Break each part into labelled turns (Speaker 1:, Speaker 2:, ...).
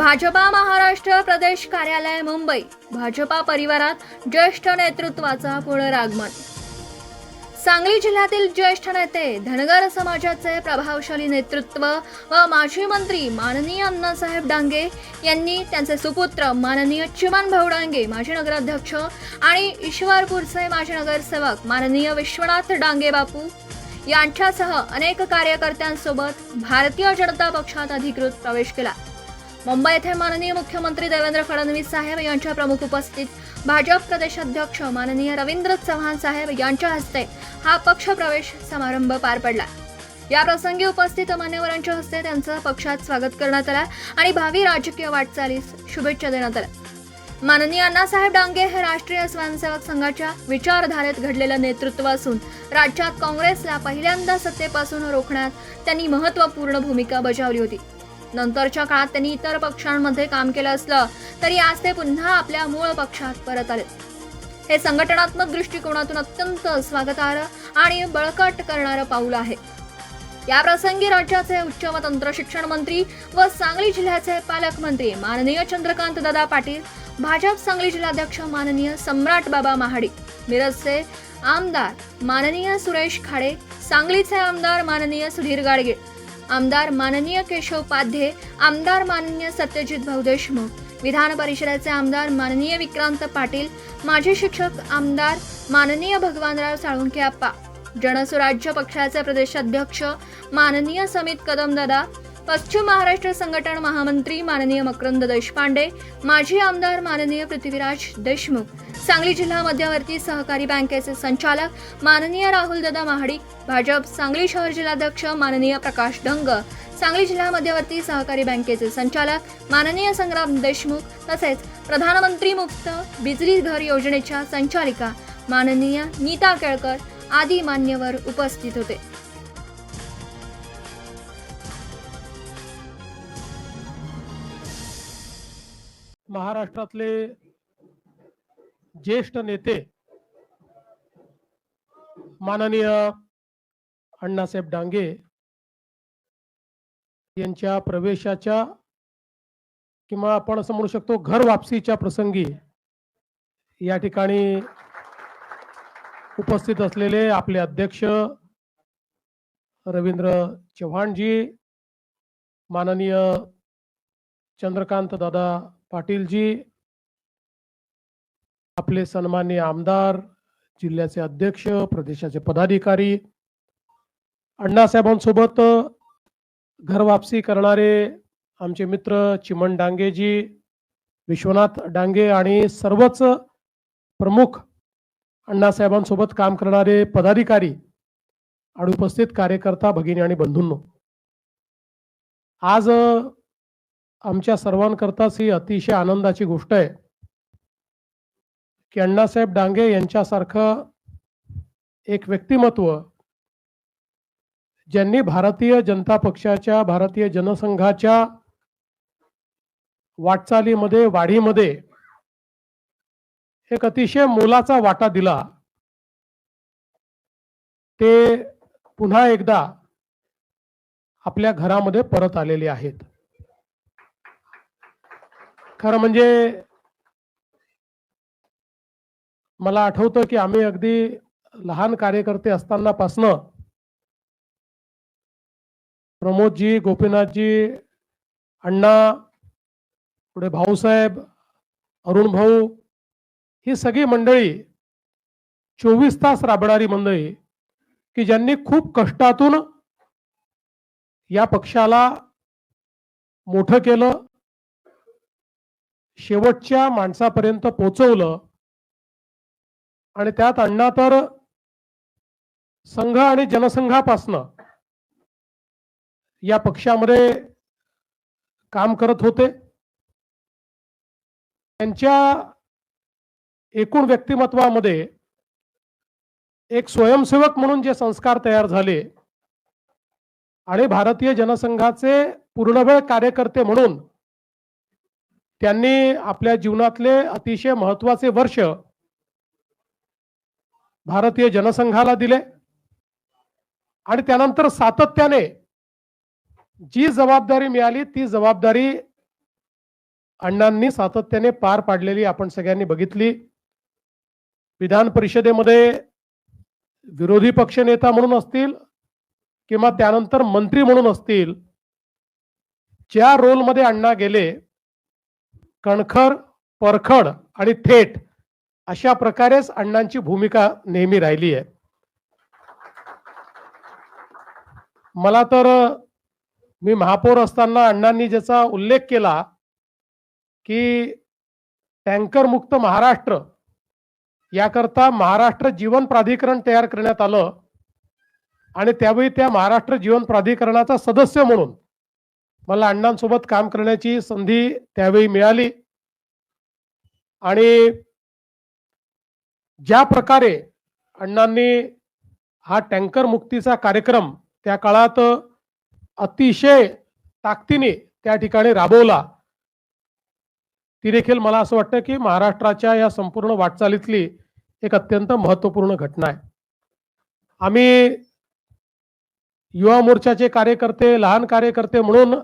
Speaker 1: भाजपा महाराष्ट्र प्रदेश कार्यालय मुंबई. भाजपा परिवारात ज्येष्ठ नेतृत्वाचा पुनरागमन सांगली जिल्ह्यातील ज्येष्ठ नेते धनगर समाजाचे प्रभावशाली नेतृत्व व माजी मंत्री माननीय अण्णासाहेब डांगे यांनी त्यांचे सुपुत्र माननीय चिमन भाऊ डांगे माजी नगराध्यक्ष आणि ईश्वरपूरचे माजी नगरसेवक माननीय विश्वनाथ डांगे बापू यांच्यासह अनेक कार्यकर्त्यांसोबत भारतीय जनता पक्षात अधिकृत प्रवेश केला. मुंबई येथे माननीय मुख्यमंत्री देवेंद्र फडणवीस साहेब यांच्या प्रमुख उपस्थित भाजप प्रदेशाध्यक्ष माननीय रवींद्र चव्हाण साहेब यांच्या हस्ते हा पक्ष प्रवेश समारंभ पार पडला. या प्रसंगी उपस्थित मान्यवरांच्या हस्ते त्यांचं पक्षात स्वागत करण्यात आलं आणि भावी राजकीय वाटचालीस शुभेच्छा देण्यात आल्या. माननीय अण्णासाहेब डांगे हे राष्ट्रीय स्वयंसेवक संघाच्या विचारधारेत घडलेलं नेतृत्व असून राज्यात काँग्रेसला पहिल्यांदा सत्तेपासून रोखण्यात त्यांनी महत्त्वपूर्ण भूमिका बजावली होती. नंतरच्या काळात त्यांनी इतर पक्षांमध्ये काम केलं असलं तरी आज ते पुन्हा आपल्या मूळ पक्षात परत आले. हे संघटनात्मक दृष्टिकोनातून अत्यंत स्वागतार्ह आणि बळकट करणारं पाऊल आहे. या प्रसंगी राज्याचे उच्च व तंत्र शिक्षण मंत्री व सांगली जिल्ह्याचे पालकमंत्री माननीय चंद्रकांत दादा पाटील भाजप सांगली जिल्हाध्यक्ष माननीय सम्राट बाबा महाडिक मिरजचे आमदार माननीय सुरेश खाडे सांगलीचे आमदार माननीय सुधीर गाडगे आमदार माननीय केशव पाध्ये आमदार माननीय सत्यजित भाऊ देशमुख विधान परिषदेचे आमदार माननीय विक्रांत पाटील माजी शिक्षक आमदार माननीय भगवानराव साळुंखे आप्पा जनसुराज्य पक्षाचे प्रदेशाध्यक्ष माननीय समित कदमदादा पश्चिम महाराष्ट्र संघटन महामंत्री माननीय मकरंद देशपांडे माजी आमदार माननीय पृथ्वीराज देशमुख सांगली जिल्हा मध्यवर्ती सहकारी बँकेचे संचालक माननीय राहुलदादा महाडिक भाजप सांगली शहर जिल्हाध्यक्ष माननीय प्रकाश डंग सांगली जिल्हा मध्यवर्ती सहकारी बँकेचे संचालक माननीय संग्राम देशमुख तसेच प्रधानमंत्री मुक्त बिजली घर योजनेच्या संचालिका माननीय नीता केळकर आदी मान्यवर उपस्थित होते.
Speaker 2: महाराष्ट्रातले ज्येष्ठ नेते माननीय अण्णासाहेब डांगे यांच्या प्रवेशाच्या किंवा आपण असं म्हणू शकतो घर वापसीच्या प्रसंगी या ठिकाणी उपस्थित असलेले आपले अध्यक्ष रवींद्र चव्हाणजी माननीय चंद्रकांत दादा पाटीलजी आपले सन्मान्य आमदार जिल्ह्याचे अध्यक्ष प्रदेशाचे पदाधिकारी अण्णासाहेबांसोबत घर वापसी करणारे आमचे मित्र चिमन डांगेजी विश्वनाथ डांगे आणि सर्वच प्रमुख अण्णासाहेबांसोबत काम करणारे पदाधिकारी आणि उपस्थित कार्यकर्ता भगिनी आणि बंधूंनो. आज आमच्या सर्वांकरताच ही अतिशय आनंदाची गोष्ट आहे. की अण्णासाहेब डांगे यांच्यासारखं एक व्यक्तिमत्व ज्यांनी भारतीय जनता पक्षाच्या भारतीय जनसंघाच्या वाटचालीमध्ये वाढीमध्ये एक अतिशय मोलाचा वाटा दिला. ते पुन्हा एकदा आपल्या घरामध्ये परत आलेले आहेत. खरं म्हणजे मला आठवतं की आम्ही अगदी लहान कार्यकर्ते असतानापासनं प्रमोदजी गोपीनाथजी अण्णा पुढे भाऊसाहेब अरुण भाऊ ही सगळी मंडळी चोवीस तास राबणारी मंडळी की ज्यांनी खूप कष्टातून या पक्षाला मोठं केलं. शेवटच्या माणसापर्यंत पोचवलं. आणि त्यात अण्णा तर संघ आणि जनसंघापासनं या पक्षामध्ये काम करत होते. त्यांच्या एकूण व्यक्तिमत्वामध्ये एक स्वयंसेवक म्हणून जे संस्कार तयार झाले आणि भारतीय जनसंघाचे पूर्णवेळ कार्यकर्ते म्हणून त्यांनी आपल्या जीवनातले अतिशय महत्त्वाचे वर्ष भारतीय जनसंघाला दिले. आणि त्यानंतर सातत्याने जी जबाबदारी मिळाली ती जबाबदारी अण्णांनी सातत्याने पार पाडलेली आपण सगळ्यांनी बघितली. विधान परिषदेमध्ये विरोधी पक्षनेता म्हणून असतील किंवा त्यानंतर मंत्री म्हणून असतील ज्या रोलमध्ये अण्णा गेले कणखर परखड आणि थेट अशा प्रकारेच अण्णांची भूमिका नेहमी राहिली आहे. मला तर मी महापौर असताना अण्णांनी ज्याचा उल्लेख केला की टँकर मुक्त महाराष्ट्र याकरता महाराष्ट्र जीवन प्राधिकरण तयार करण्यात आलं आणि त्यावेळी त्या महाराष्ट्र जीवन प्राधिकरणाचा सदस्य म्हणून मला अण्णांसोबत काम करण्याची संधी त्यावेळी मिळाली. आणि ज्या प्रकारे अण्णांनी हा टँकर मुक्तीचा कार्यक्रम त्या काळात अतिशय ताकदीने त्या ठिकाणी राबवला ती देखील मला असं वाटतं की महाराष्ट्राच्या या संपूर्ण वाटचालीतली एक अत्यंत महत्त्वपूर्ण घटना आहे. आम्ही युवा मोर्चाचे कार्यकर्ते लहान कार्यकर्ते म्हणून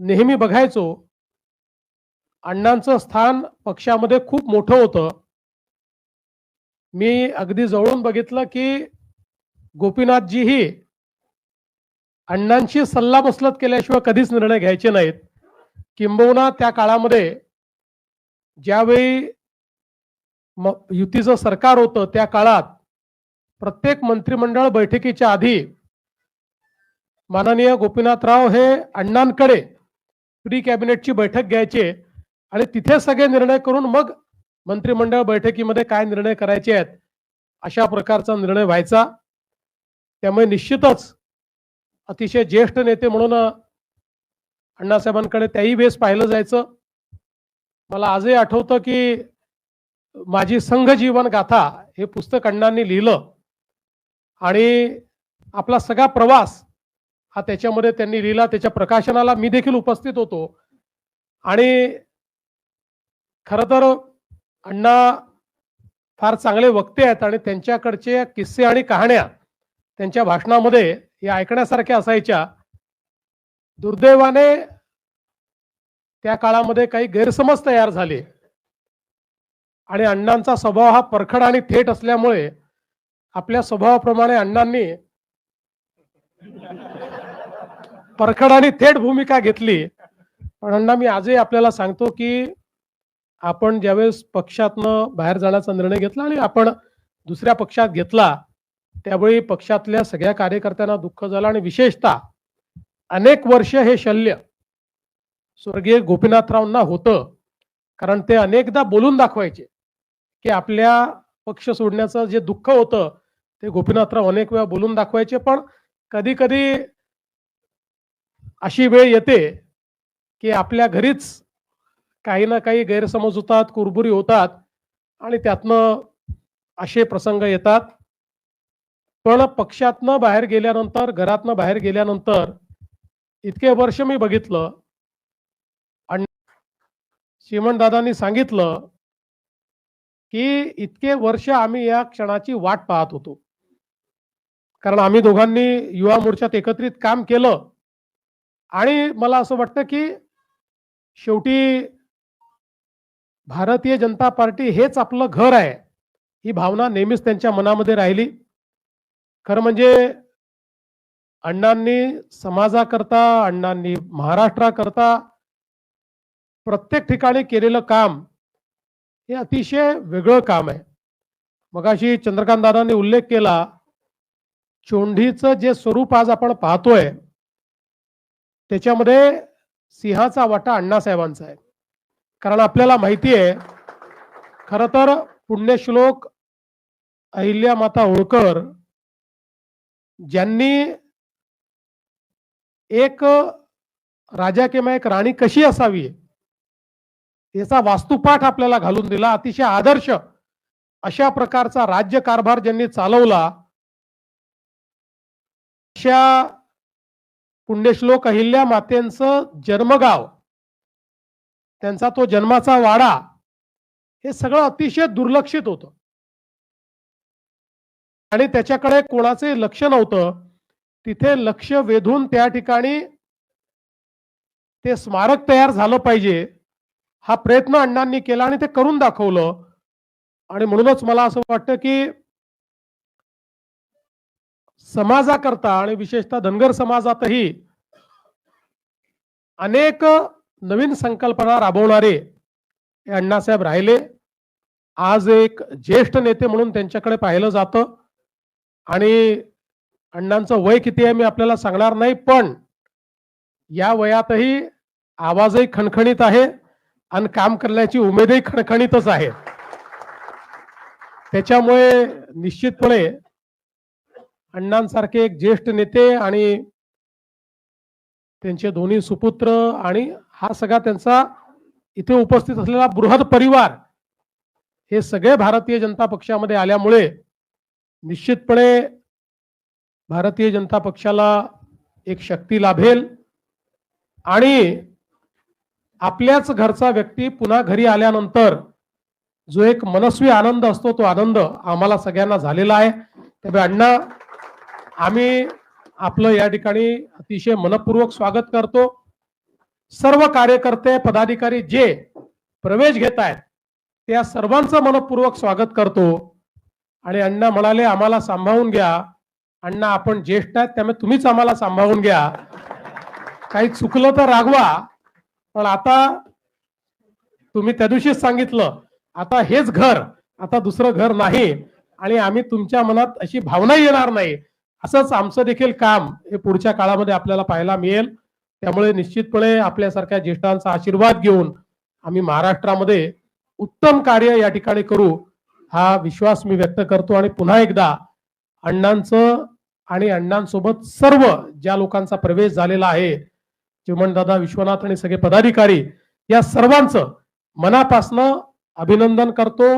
Speaker 2: नेहमी बघायचो अण्णांचं स्थान पक्षामध्ये खूप मोठं होतं. मी अगदी जवळून बघितलं की गोपीनाथजीही अण्णांशी सल्लामसलत केल्याशिवाय कधीच निर्णय घ्यायचे नाहीत. किंबहुना त्या काळामध्ये ज्यावेळी युतीचं सरकार होतं त्या काळात प्रत्येक मंत्रिमंडळ बैठकीच्या आधी माननीय गोपीनाथराव हे अण्णांकडे प्री कॅबिनेटची बैठक घ्यायचे आणि तिथे सगळे निर्णय करून मग मंत्रिमंडळ बैठकीमध्ये काय निर्णय करायचे आहेत अशा प्रकारचा निर्णय व्हायचा. त्यामुळे निश्चितच अतिशय ज्येष्ठ नेते म्हणून अण्णासाहेबांकडे त्याही वेळेस पाहिलं जायचं. मला आजही आठवतं की माझी संघ जीवन गाथा हे पुस्तक अण्णांनी लिहिलं आणि आपला सगळा प्रवास हा त्याच्यामध्ये त्यांनी लिहिला त्याच्या प्रकाशनाला मी देखील उपस्थित होतो. आणि खर तर अण्णा फार चांगले वक्ते आहेत आणि त्यांच्याकडचे किस्से आणि कहाण्या त्यांच्या भाषणामध्ये या ऐकण्यासारख्या असायच्या. दुर्दैवाने त्या काळामध्ये काही गैरसमज तयार झाले. आणि अण्णांचा स्वभाव हा परखड आणि थेट असल्यामुळे आपल्या स्वभावाप्रमाणे अण्णांनी परखड आणि थेट भूमिका घेतली. पण अण्णा मी आजही आपल्याला सांगतो की आपण ज्यावेळेस पक्षातनं बाहेर जाण्याचा निर्णय घेतला आणि आपण दुसऱ्या पक्षात घेतला त्यावेळी पक्षातल्या सगळ्या कार्यकर्त्यांना दुःख झालं आणि विशेषतः अनेक वर्ष हे शल्य स्वर्गीय गोपीनाथरावांना होतं. कारण ते अनेकदा बोलून दाखवायचे की आपल्या पक्ष सोडण्याचं जे दुःख होतं ते गोपीनाथराव अनेक वेळा बोलून दाखवायचे. पण कधी कधी अशी वेळ येते की आपल्या घरीच काही ना काही गैरसमज होतात कुरबुरी होतात आणि त्यातनं असे प्रसंग येतात. पण पक्षातनं बाहेर गेल्यानंतर घरातनं बाहेर गेल्यानंतर इतके वर्ष मी बघितलं आणि श्रीमंतदादांनी सांगितलं की इतके वर्ष आम्ही या क्षणाची वाट पाहत होतो. कारण आम्ही दोघांनी युवा मोर्चात एकत्रित काम केलं. आणि मला असं वाटतं की शेवटी भारतीय जनता पार्टी हेच आपलं घर आहे. ही भावना नेहमीच त्यांच्या मनामध्ये राहिली. खरं म्हणजे अण्णांनी समाजाकरता अण्णांनी महाराष्ट्राकरता प्रत्येक ठिकाणी केलेलं काम हे अतिशय वेगळं काम आहे. मगाशी चंद्रकांत दादांनी उल्लेख केला चोंढीचं जे स्वरूप आज आपण पाहतोय त्याच्यामध्ये सिंहाचा वाटा अण्णासाहेबांचा आहे. कारण आपल्याला माहिती आहे खर तर पुण्यश्लोक अहिल्या माता होळकर ज्यांनी एक राजा किंवा एक राणी कशी असावी याचा वास्तुपाठ आपल्याला घालून दिला. अतिशय आदर्श अशा प्रकारचा राज्य कारभार ज्यांनी चालवला अशा पुण्यश्लोक अहिल्या मातेंचं जन्मगाव. त्यांचा तो जन्माचा वाडा हे सगळं अतिशय दुर्लक्षित होतं. आणि त्याच्याकडे कोणाचे लक्ष नव्हतं. तिथे लक्ष वेधून त्या ठिकाणी ते स्मारक तयार झालं पाहिजे. हा प्रयत्न अण्णांनी केला आणि ते करून दाखवलं. आणि म्हणूनच मला असं वाटतं की समाजाकरता आणि विशेषतः धनगर समाजातही अनेक नवीन संकल्पना राबवणारे हे अण्णासाहेब राहिले. आज एक ज्येष्ठ नेते म्हणून त्यांच्याकडे पाहिलं जातं. आणि अण्णांचं वय किती आहे मी आपल्याला सांगणार नाही पण या वयातही आवाजही खणखणीत आहे आणि काम करण्याची उमेदही खणखणीतच आहे. त्याच्यामुळे निश्चितपणे अण्णांसारखे एक ज्येष्ठ नेते आणि त्यांचे दोन्ही सुपुत्र आणि हा सगळा त्यांचा इथे उपस्थित असलेला बृहद परिवार हे सगळे भारतीय जनता पक्षामध्ये आल्यामुळे निश्चितपणे भारतीय जनता पक्षाला एक शक्ती लाभेल आणि आपल्याच घरचा व्यक्ती पुन्हा घरी आल्यानंतर जो एक मनस्वी आनंद असतो तो आनंद आम्हाला सगळ्यांना झालेला आहे. त्यामुळे अण्णा आम्ही आपलं या ठिकाणी अतिशय मनपूर्वक स्वागत करतो. सर्व कार्यकर्ते पदाधिकारी जे प्रवेश घेत आहेत त्या सर्वांचं मनपूर्वक स्वागत करतो. आणि अण्णा म्हणाले आम्हाला सांभाळून घ्या. अण्णा आपण ज्येष्ठ आहेत त्यामुळे तुम्हीच आम्हाला सांभाळून घ्या. काही चुकलं तर रागवा पण आता तुम्ही त्या दिवशीच सांगितलं. आता हेच घर आता दुसरं घर नाही. आणि आम्ही तुमच्या मनात अशी भावना येणार नाही. असंच आमचं देखील काम हे पुढच्या काळामध्ये आपल्याला पाहायला मिळेल. त्यामुळे निश्चितपणे आपल्यासारख्या ज्येष्ठांचा आशीर्वाद घेऊन आम्ही महाराष्ट्रामध्ये उत्तम कार्य या ठिकाणी करू हा विश्वास मी व्यक्त करतो. आणि पुन्हा एकदा अण्णांचं आणि अण्णांसोबत सर्व ज्या लोकांचा प्रवेश झालेला आहे चिमणदादा विश्वनाथ आणि सगळे पदाधिकारी या सर्वांचं मनापासनं अभिनंदन करतो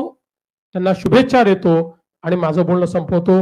Speaker 2: त्यांना शुभेच्छा देतो आणि माझं बोलणं संपवतो.